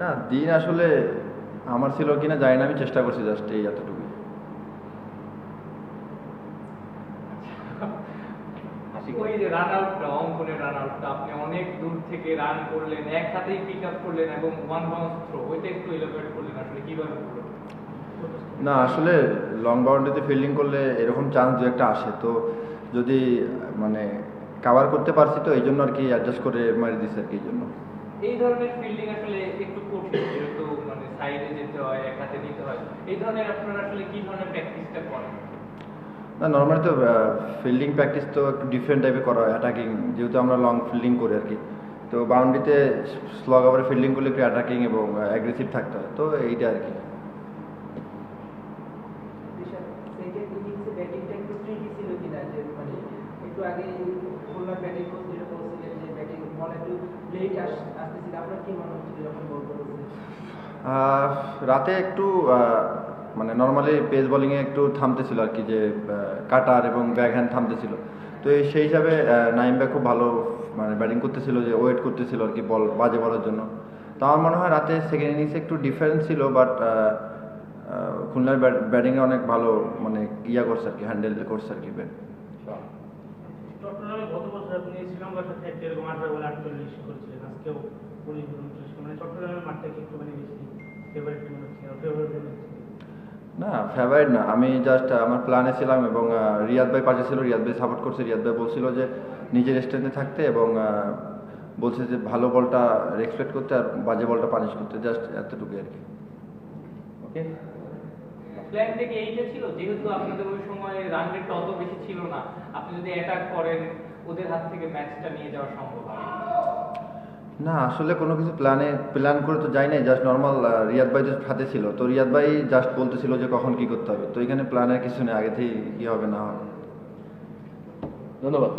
না দিন আসলে আমার ছিল কিনা জানি না আমি চেষ্টা করছি জাস্ট এই এতটুকু ওই যে রান আউটটা অঙ্কনের রান আউটটা আপনি অনেক দূর থেকে রান করলেন পিক আপ করলেন এবং ওয়ান বাউন্স থ্রো ওইটা একটু করলেন আসলে কীভাবে না আসলে লং বাউন্ডারিতে ফিল্ডিং করলে এরকম চান্স দু একটা আসে তো যদি মানে কাভার করতে পারছি তো এই জন্য আর কি অ্যাডজাস্ট করে মারি দিছে আর কি এই জন্য এই ধরনের ফিল্ডিং আসলে একটু কঠিন যেহেতু মানে সাইডে যেতে হয় এক হাতে নিতে হয়। এই ধরনের আপনারা আসলে কি ধরনের প্র্যাকটিসটা করেন? না নর্মালি তো ফিল্ডিং প্র্যাকটিস তো একটু ডিফারেন্ট টাইপে করা হয় অ্যাটাকিং যেহেতু আমরা লং ফিল্ডিং করি আর কি। তো বাউন্ডারিতে স্লগ ওভারে ফিল্ডিং করলে একটু অ্যাটাকিং এবং অ্যাগ্রেসিভ থাকতে হয় তো এইটা আর কি। ব্যাটিংটা একটু ছিল কিনা যে মানে আগে খুলনার ব্যাটিং যেটা বলছিলেন যে ব্যাটিং বল একটু লেট আসতেছিল। আপনার কি মনে হচ্ছিল যখন বল রাতে একটু মানে নর্মালি পেস বোলিংয়ে একটু থামতেছিল আর কি যে কাটার এবং ব্যাক হ্যান্ড থামতেছিল। তো সেই হিসাবে আহ, নাইম ব্যাক খুব ভালো মানে ব্যাটিং করতেছিল যে ওয়েট করতেছিল আর কি বল বাজে বলার জন্য। তো আমার মনে হয় রাতে সেকেন্ড ইনিংসে একটু ডিফারেন্স ছিল বাট খুলনার ব্যাটিংয়ে অনেক ভালো মানে ইয়া করছে আর কি হ্যান্ডেল করছে আর কি ব্যাট শ্রীলঙ্কার সাথে একটা এরকম আঠারো বলে আটচল্লিশ করেছিলেন আজকেও উনিশ বলে উনত্রিশ মানে চট্টগ্রামের মাঠটা কি একটু মানে বেশি ফেভারিট মনে হচ্ছে ফেভারিট মনে হচ্ছে না ফেভারিট না। আমি জাস্ট আমার প্ল্যানে ছিলাম এবং রিয়াদ ভাই পাশে ছিল রিয়াদ ভাই সাপোর্ট করছে। রিয়াদ ভাই বলছিল যে নিজের স্ট্রেন্থে থাকতে এবং বলছে যে ভালো বলটা রেসপেক্ট করতে আর বাজে বলটা পানিশ করতে। জাস্ট এতটুকুই আর কি। ওকে প্ল্যান থেকে এইটা ছিল? যেহেতু আপনাদের ওই সময় রান রেটটা অত বেশি ছিল না আপনি যদি অ্যাটাক করেন ওদের হাত থেকে ম্যাচটা নিয়ে যাওয়া সম্ভব হয় না আসলে কোনো কিছু প্ল্যানে প্ল্যান করে তো যাই নাই জাস্ট নর্মাল রিয়াদ ভাই জাস্ট হাতে ছিল। তো রিয়াদ ভাই জাস্ট বলতেছিল যে কখন কি করতে হবে। তো এখানে প্ল্যানের কিছু নেই আগে থেকেই কি হবে না হবে। ধন্যবাদ।